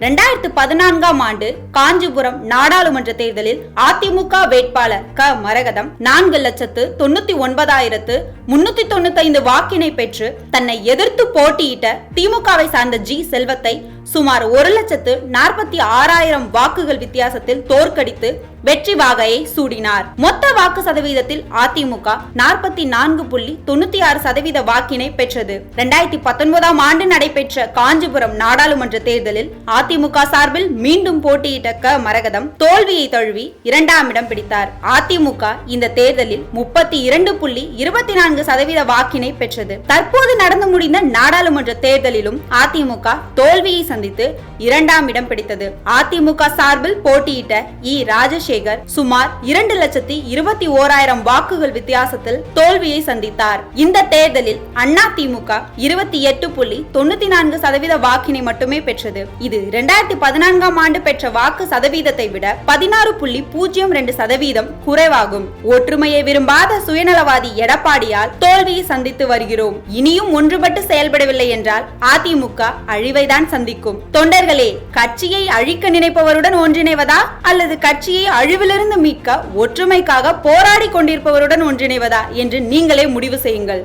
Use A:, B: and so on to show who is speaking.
A: ரெண்டாயிரத்து பதினான்காம் ஆண்டு காஞ்சிபுரம் நாடாளுமன்ற தேர்தலில் அதிமுக வேட்பாளர் க. மரகதம் நான்கு லட்சத்து தொண்ணூத்தி ஒன்பதாயிரத்து முன்னூத்தி தொண்ணூத்தி ஐந்து வாக்கினை பெற்று தன்னை எதிர்த்து போட்டியிட்ட திமுகவை சார்ந்த ஜி. செல்வத்தை சுமார் ஒரு லட்சத்து நாற்பத்தி ஆறாயிரம் வாக்குகள் வித்தியாசத்தில் தோற்கடித்து வெற்றி வாகையை சூடினார். மொத்த வாக்கு சதவீதத்தில் அதிமுக நாற்பத்தி நான்கு புள்ளி தொண்ணூத்தி ஆறு சதவீத வாக்கினை பெற்றது. இரண்டாயிரத்தி பத்தொன்பதாம் ஆண்டு நடைபெற்ற காஞ்சிபுரம் நாடாளுமன்ற தேர்தலில் அதிமுக சார்பில் மீண்டும் போட்டியிட்ட க. மரகதம் தோல்வியை தழுவி இரண்டாம் இடம் பிடித்தார். அதிமுக இந்த தேர்தலில் முப்பத்தி இரண்டு புள்ளி இருபத்தி நான்கு சதவீத வாக்கினை பெற்றது. தற்போது நடந்து முடிந்த நாடாளுமன்ற தேர்தலிலும் அதிமுக தோல்வியை சந்தித்து இரண்டாம் இடம் பிடித்தது. அதிமுக சார்பில் போட்டியிட்ட இ. ராஜசேகர் சந்திரசேகர் சுமார் இரண்டு லட்சத்தி இருபத்தி ஓராயிரம் வாக்குகள் வித்தியாசத்தில் தோல்வியை சந்தித்தார். இந்த தேர்தலில் அண்ணா திமுக இருபத்தி எட்டு புள்ளி தொண்ணூத்தி நான்கு சதவீத வாக்கினை மட்டுமே பெற்றது. இது இரண்டாயிரத்தி பதினான்காம் ஆண்டு பெற்ற வாக்கு சதவீதத்தை விட பதினாறு புள்ளி பூஜ்ஜியம் ரெண்டு சதவீதம் குறைவாகும். ஒற்றுமையை விரும்பாத சுயநலவாதி எடப்பாடியால் தோல்வியை சந்தித்து வருகிறோம். இனியும் ஒன்றுபட்டு செயல்படவில்லை என்றால் அதிமுக அழிவைதான் சந்திக்கும். தொண்டர்களே கட்சியை அழிக்க நினைப்பவருடன் ஒன்றிணைவதா அல்லது கட்சியை அழிவிலிருந்து மீட்க ஒற்றுமைக்காக போராடி கொண்டிருப்பவருடன் ஒன்றிணைவதா என்று நீங்களே முடிவு செய்யுங்கள்.